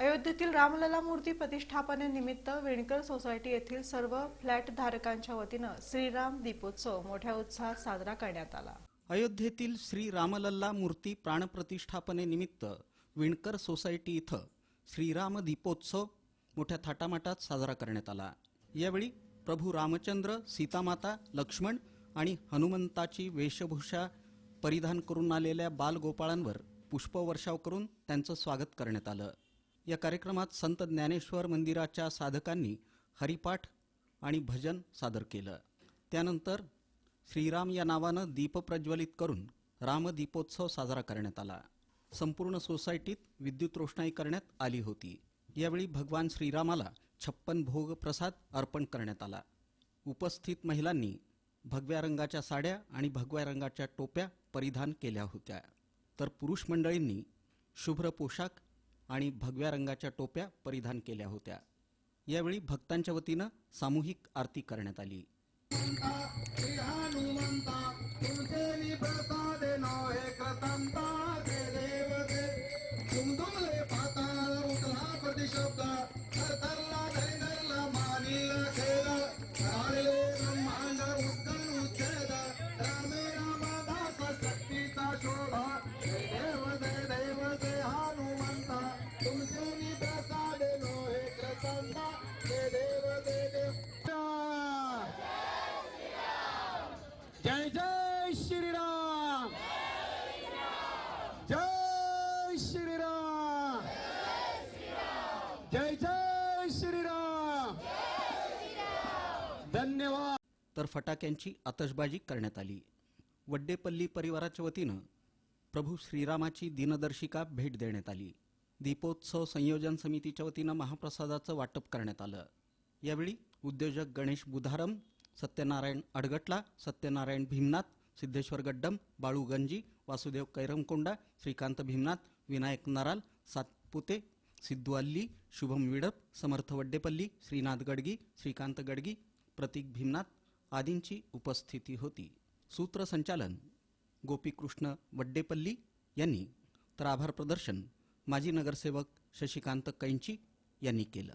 अयोध्येतील रामलला मूर्ती प्रतिष्ठापनेनिमित्त विणकर सोसायटी येथील सर्व फ्लॅट धारकांच्या वतीनं श्रीराम दीपोत्सव मोठ्या उत्साहात साजरा करण्यात आला. अयोध्येतील श्री रामलल्ला मूर्ती प्राणप्रतिष्ठापनेनिमित्त विणकर सोसायटी इथं श्रीराम दीपोत्सव मोठ्या थाटामाटात साजरा करण्यात आला. यावेळी प्रभू रामचंद्र सीतामाता लक्ष्मण आणि हनुमंताची वेशभूषा परिधान करून आलेल्या बालगोपाळांवर पुष्पवर्षाव करून त्यांचं स्वागत करण्यात आलं. या कार्यक्रमात संत ज्ञानेश्वर मंदिराच्या साधकांनी हरिपाठ आणि भजन सादर केलं. त्यानंतर श्रीराम या नावानं दीप प्रज्वलित करून रामदीपोत्सव साजरा करण्यात आला. संपूर्ण सोसायटीत विद्युत रोषणाई करण्यात आली होती. यावेळी भगवान श्रीरामाला छप्पन भोग प्रसाद अर्पण करण्यात आला. उपस्थित महिलांनी भगव्या रंगाच्या साड्या आणि भगव्या रंगाच्या टोप्या परिधान केल्या होत्या. तर पुरुष मंडळींनी शुभ्र पोशाख आणि भगव्या रंगाच्या टोप्या परिधान केल्या होत्या. यावेळी भक्तांच्या वतीनं सामूहिक आरती करण्यात आली. जय जय श्रीराम. जय श्रीराम. जय जय श्रीराम. धन्यवाद. तर फटाक्यांची आतषबाजी करण्यात आली. वड्डेपल्ली परिवाराच्या वतीनं प्रभू श्रीरामाची दिनदर्शिका भेट देण्यात आली. दीपोत्सव संयोजन समितीच्या वतीनं महाप्रसादाचं वाटप करण्यात आलं. यावेळी उद्योजक गणेश बुधारम सत्यनारायण अडगटला सत्यनारायण भीमनाथ सिद्धेश्वर गड्डम बाळू गंजी वासुदेव कैरमकोंडा श्रीकांत भीमनाथ विनायक नराल सातपुते सिद्धू अल्ली शुभम विडप समर्थ वड्डेपल्ली श्रीनाथ गडगी श्रीकांत गडगी प्रतीक भीमनाथ आदींची उपस्थिती होती. सूत्रसंचालन गोपीकृष्ण वड्डेपल्ली यांनी. तर आभार प्रदर्शन माजी नगरसेवक शशिकांत कैंची यांनी केलं.